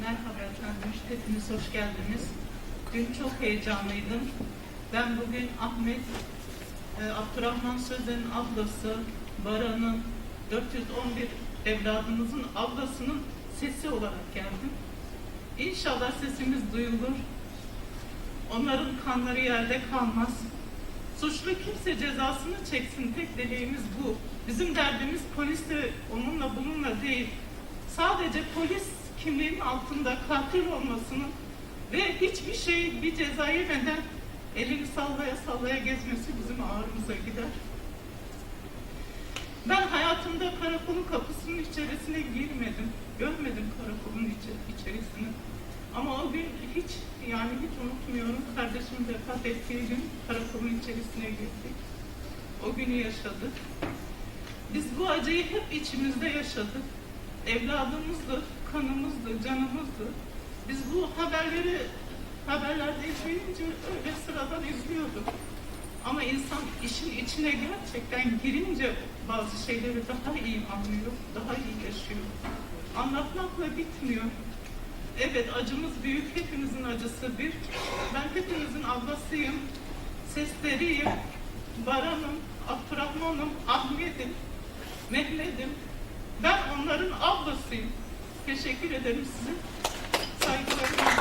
Merhaba efendim, hepiniz hoş geldiniz. Dün çok heyecanlıydım. Ben bugün Ahmet, e, Abdurrahman Sözen'in ablası, Baran'ın, 411 evladımızın ablasının sesi olarak geldim. İnşallah sesimiz duyulur. Onların kanları yerde kalmaz. Suçlu kimse cezasını çeksin. Tek dileğimiz bu. Bizim derdimiz polisle, onunla bununla değil. Sadece polis kimliğinin altında katil olmasının ve hiçbir şey bir ceza yemeden elini sallaya sallaya gezmesi bizim ağrımıza gider. Ben hayatımda karakolun kapısının içerisine girmedim. Görmedim karakolun içi- içerisini. Ama o gün hiç yani hiç unutmuyorum. Kardeşim vefat ettiği gün karakolun içerisine girdik. O günü yaşadık. Biz bu acıyı hep içimizde yaşadık. Evladımızdı, kanımızdı, canımızdı. Biz bu haberleri haberlerde izleyince öyle sıradan izliyorduk. Ama insan işin içine gerçekten girince bazı şeyleri daha iyi anlıyor, daha iyi yaşıyor. Anlatmakla bitmiyor. Evet acımız büyük, hepimizin acısı bir. Ben hepimizin ablasıyım, sesleriyim, Baran'ım, Abdurrahman'ım, Ahmet'im, Mehmet'im. Ben onların ablasıyım. Teşekkür ederim size. Saygılarımı